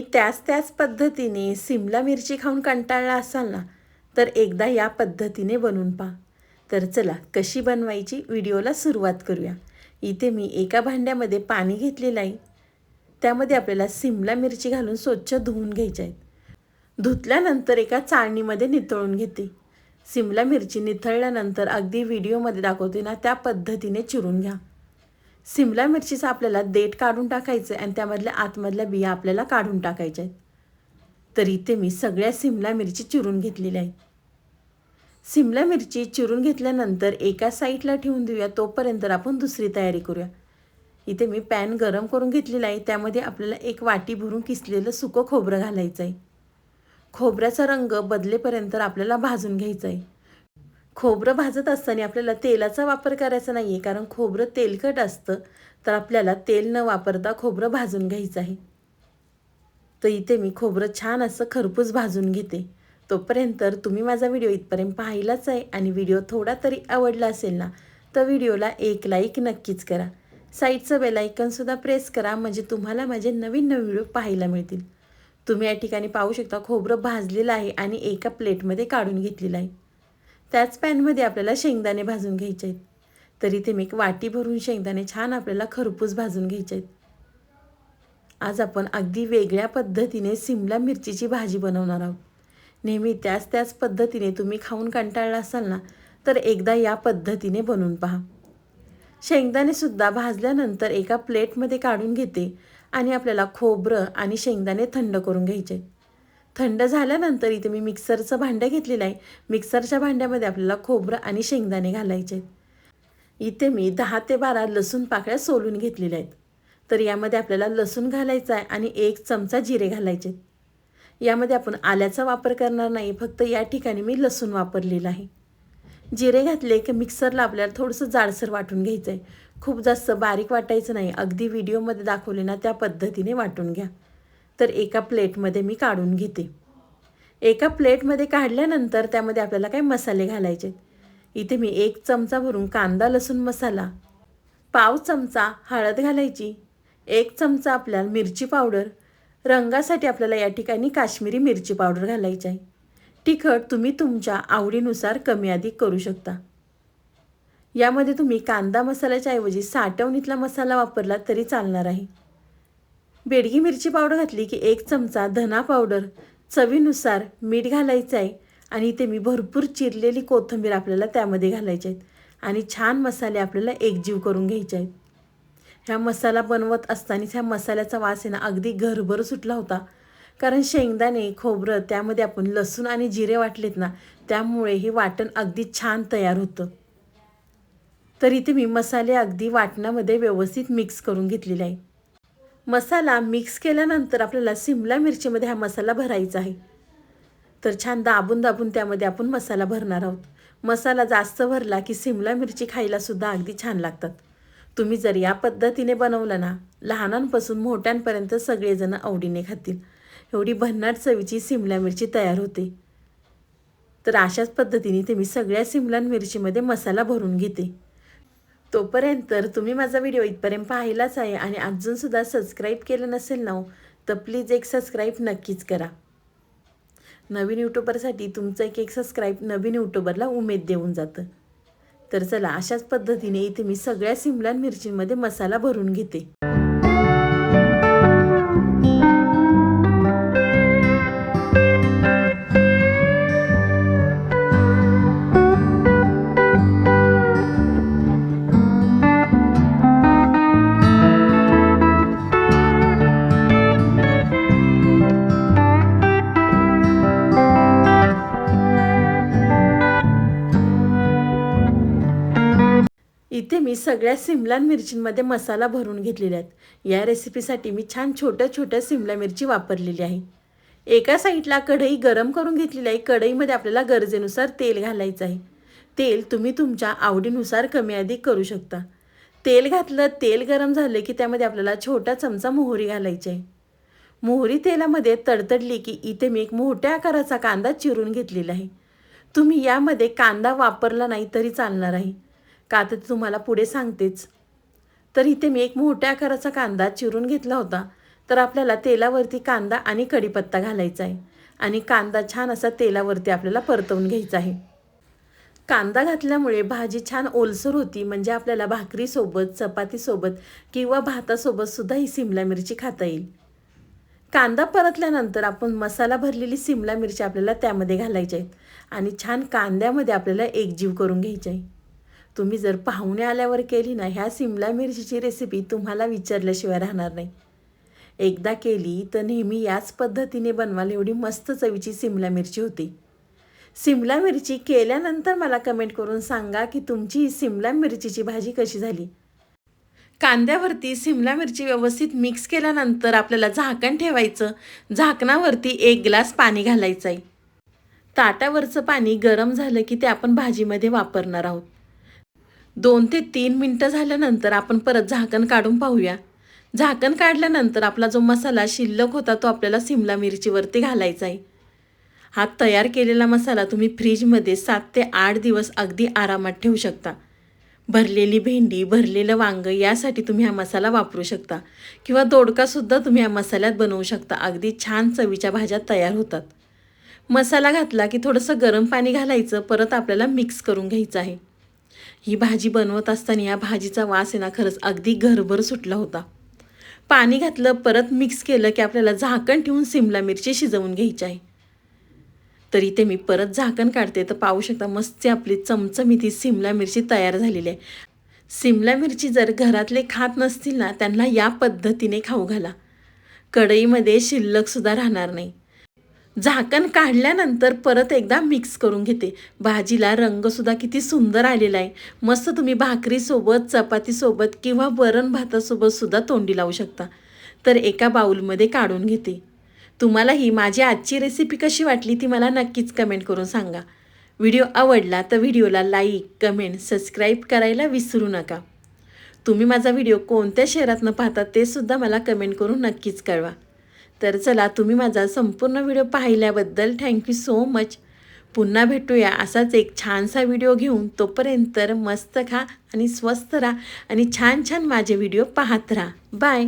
नेहमी त्याच त्याच पद्धतीने सिमला मिरची खाऊन कंटाळला असाल ना तर एकदा या पद्धतीने बनवून पहा. तर चला कशी बनवायची व्हिडिओला सुरुवात करूया. इथे मी एका भांड्यामध्ये पाणी घेतलेलं आहे. त्यामध्ये आपल्याला सिमला मिरची घालून स्वच्छ धुवून घ्यायच्या आहेत धुतल्यानंतर एका चाळणीमध्ये नितळून घेते. सिमला मिरची निथळल्यानंतर अगदी व्हिडिओमध्ये दाखवते ना त्या पद्धतीने चिरून घ्या. सिमला मिरचीचं आपल्याला देठ काढून टाकायचं आहे आणि त्यामधल्या आतमधल्या बिया आपल्याला काढून टाकायच्या आहेत. तर इथे मी सगळ्या सिमला मिरची चिरून घेतलेल्या आहेत. सिमला मिरची चिरून घेतल्यानंतर एका साईडला ठेवून देऊया तोपर्यंत आपण दुसरी तयारी करूया. इथे मी पॅन गरम करून घेतलेला आहे त्यामध्ये आपल्याला एक वाटी भरून किसलेलं सुकं खोबरं घालायचं आहे. खोबऱ्याचा रंग बदलेपर्यंत आपल्याला भाजून घ्यायचा आहे. खोबरं भाजत असताना आपल्याला तेलाचा वापर करायचा नाही आहे कारण खोबरं तेलकट असतं तर आपल्याला तेल न वापरता खोबरं भाजून घ्यायचं आहे. तर इथे मी खोबरं छान असं खरपूस भाजून घेते. तोपर्यंत तुम्ही माझा व्हिडिओ इथपर्यंत पाहिलाच आहे आणि व्हिडिओ थोडा तरी आवडला असेल ना तर व्हिडिओला एक लाईक नक्कीच करा. साईडचं बेलायकनसुद्धा प्रेस करा म्हणजे तुम्हाला माझे नवीन नवीन व्हिडिओ पाहायला मिळतील. तुम्ही या ठिकाणी पाहू शकता खोबरं भाजलेलं आहे आणि एका प्लेटमध्ये काढून घेतलेलं आहे. त्याच पॅनमध्ये आपल्याला शेंगदाणे भाजून घ्यायचे आहेत. तर इथे मी एक वाटी भरून शेंगदाणे छान आपल्याला खरपूस भाजून घ्यायचे आहेत. आज आपण अगदी वेगळ्या पद्धतीने सिमला मिरचीची भाजी बनवणार आहोत. नेहमी त्याच त्याच पद्धतीने तुम्ही खाऊन कंटाळला असाल ना तर एकदा या पद्धतीने बनवून पहा. शेंगदाणेसुद्धा भाजल्यानंतर एका प्लेटमध्ये काढून घेते आणि आपल्याला खोबरं आणि शेंगदाणे थंड करून घ्यायचे थंड झाल्यानंतर इथे मी मिक्सरचं भांडं घेतलेलं आहे. मिक्सरच्या भांड्यामध्ये आपल्याला खोबरं आणि शेंगदाणे घालायचे आहेत. इथे मी दहा ते बारा लसूण पाकळ्या सोलून घेतलेल्या आहेत. तर यामध्ये आपल्याला लसूण घालायचा आहे आणि एक चमचा जिरे घालायचे आहेत. यामध्ये आपण आल्याचा वापर करणार नाही फक्त या ठिकाणी मी लसूण वापरलेलं आहे. जिरे घातले की मिक्सरला आपल्याला थोडंसं जाडसर वाटून घ्यायचं आहे खूप जास्त बारीक वाटायचं नाही. अगदी व्हिडिओमध्ये दाखवले ना त्या पद्धतीने वाटून घ्या. तर एका प्लेटमध्ये मी काढून घेते. एका प्लेटमध्ये काढल्यानंतर त्यामध्ये आपल्याला काय मसाले घालायचे इथे मी एक चमचा भरून कांदा लसूण मसाला पाव चमचा हळद घालायची एक चमचा आपल्याला मिरची पावडर रंगासाठी आपल्याला या ठिकाणी काश्मीरी मिरची पावडर घालायची आहे. तिखट तुम्ही तुमच्या आवडीनुसार कमी अधिक करू शकता. यामध्ये तुम्ही कांदा मसाल्याच्या ऐवजी साठवणीतला मसाला वापरला तरी चालणार आहे. बेडगी मिरची पावडर घातली की एक चमचा धना पावडर चवीनुसार मीठ घालायचं आहे आणि इथे मी भरपूर चिरलेली कोथिंबीर आपल्याला त्यामध्ये घालायचे आहेत आणि छान मसाले आपल्याला एकजीव करून घ्यायचे आहेत. ह्या मसाला बनवत असतानाच ह्या मसाल्याचा वास आहे ना अगदी घरभर सुटला होता. कारण शेंगदाणे खोबरं त्यामध्ये आपण लसूण आणि जिरे वाटलेत ना त्यामुळे हे वाटण अगदी छान तयार होतं. तर इथे मी मसाले अगदी वाटणामध्ये व्यवस्थित मिक्स करून घेतलेले आहे. मसाला मिक्स केल्यानंतर आपल्याला सिमला मिरचीमध्ये हा मसाला भरायचा आहे. तर छान दाबून दाबून त्यामध्ये आपण मसाला भरणार आहोत. मसाला जास्त भरला की सिमला मिरची खायलासुद्धा अगदी छान लागतात. तुम्ही जर या पद्धतीने बनवलं ना लहानांपासून मोठ्यांपर्यंत सगळेजण आवडीने खातील. एवढी भन्नाट चवीची सिमला मिरची तयार होते. तर अशाच पद्धतीने ते मी सगळ्या सिमला मिरचीमध्ये मसाला भरून घेते. तोपर्यंत तर तुम्ही माझा व्हिडिओ इथपर्यंत पाहिलाच आहे आणि अजूनसुद्धा सबस्क्राईब केलं नसेल ना हो, तर प्लीज एक सबस्क्राईब नक्कीच करा. नवीन यूट्यूबरसाठी तुमचं एक एक सबस्क्राईब नवीन यूट्यूबरला उमेद देऊन जातं. तर चला अशाच पद्धतीने इथे मी सगळ्या सिमला मिरचींमध्ये मसाला भरून घेते. इथे मी सगळ्या सिमला मिरचींमध्ये मसाला भरून घेतलेल्या आहेत. या रेसिपीसाठी मी छान छोट्या छोट्या सिमला मिरची वापरलेली आहे. एका साईडला कढई गरम करून घेतलेली आहे. कढईमध्ये आपल्याला गरजेनुसार तेल घालायचं आहे. तेल तुम्ही तुमच्या आवडीनुसार कमी अधिक करू शकता. तेल घातलं तेल गरम झालं की त्यामध्ये आपल्याला छोटा चमचा मोहरी घालायची आहे. मोहरी तेलामध्ये तडतडली की इथे मी एक मोठ्या आकाराचा कांदा चिरून घेतलेला आहे. तुम्ही यामध्ये कांदा वापरला नाही तरी चालणार आहे. का तर तुम्हाला पुढे सांगतेच. तर इथे मी एक मोठ्या आकाराचा कांदा चिरून घेतला होता. तर आपल्याला तेलावरती कांदा आणि कढीपत्ता घालायचा आहे. आणि कांदा छान असा तेलावरती आपल्याला परतवून घ्यायचा आहे. कांदा घातल्यामुळे भाजी छान ओलसर होती. म्हणजे आपल्याला भाकरीसोबत चपातीसोबत किंवा भातासोबतसुद्धा ही सिमला मिरची खाता येईल. कांदा परतल्यानंतर आपण मसाला भरलेली सिमला मिरची आपल्याला त्यामध्ये घालायची आहेत आणि छान कांद्यामध्ये आपल्याला एकजीव करून घ्यायची आहे. तुम्ही जर पाहुणे आल्यावर केली ना ह्या सिमला मिरचीची रेसिपी तुम्हाला विचारल्याशिवाय राहणार नाही. एकदा केली तर नेहमी याच पद्धतीने बनवाल एवढी मस्त चवीची सिमला मिरची होती. सिमला मिरची केल्यानंतर मला कमेंट करून सांगा की तुमची सिमला मिरचीची भाजी कशी झाली? कांद्यावरती सिमला मिरची व्यवस्थित मिक्स केल्यानंतर आपल्याला झाकण ठेवायचं. झाकणावरती एक ग्लास पाणी घालायचं आहे ताटावरचं पाणी गरम झालं की ते आपण भाजीमध्ये वापरणार आहोत. दोन ते तीन मिनटं झाल्यानंतर आपण परत झाकण काढून पाहूया. झाकण काढल्यानंतर आपला जो मसाला शिल्लक होता तो आपल्याला सिमला मिरचीवरती घालायचा आहे. हा तयार केलेला मसाला तुम्ही फ्रीजमध्ये सात ते आठ दिवस अगदी आरामात ठेवू शकता. भरलेली भेंडी भरलेलं वांगं यासाठी तुम्ही हा मसाला वापरू शकता किंवा दोडकासुद्धा तुम्ही या मसाल्यात बनवू शकता. अगदी छान चवीच्या भाज्या तयार होतात. मसाला घातला की थोडंसं गरम पाणी घालायचं परत आपल्याला मिक्स करून घ्यायचं आहे. ही भाजी बनवत असताना या भाजीचा वास आहे ना खरंच. अगदी घरभर सुटला होता. पाणी घातलं परत मिक्स केलं की आपल्याला झाकण ठेवून सिमला मिरची शिजवून घ्यायची आहे. तर इथे मी परत झाकण काढते तर पाहू शकता मस्त आपली चमचमीती सिमला मिरची तयार झालेली आहे. सिमला मिरची जर घरातले खात नसतील ना त्यांना या पद्धतीने खाऊ घाला. कढईमध्ये शिल्लकसुद्धा राहणार नाही. झाकण काढल्यानंतर परत एकदा मिक्स करून घेते. भाजीला रंगसुद्धा किती सुंदर आलेला आहे. मस्त तुम्ही भाकरीसोबत चपातीसोबत किंवा वरण भातासोबतसुद्धा तोंडी लावू शकता. तर एका बाऊलमध्ये काढून घेते. तुम्हाला ही माझी आजची रेसिपी कशी वाटली ती मला नक्कीच कमेंट करून सांगा. व्हिडिओ आवडला तर व्हिडिओला लाईक कमेंट सबस्क्राईब करायला विसरू नका. तुम्ही माझा व्हिडिओ कोणत्या शहरातनं पाहता ते सुद्धा मला कमेंट करून नक्कीच कळवा. तर चला तुम्ही माझा संपूर्ण व्हिडिओ पाहिल्याबद्दल थँक्यू सो मच पुन्हा भेटूया असाच एक छानसा व्हिडिओ घेऊन. तोपर्यंत मस्त खा आणि स्वस्त राहा आणि छान छान माझे व्हिडिओ पाहत राहा. बाय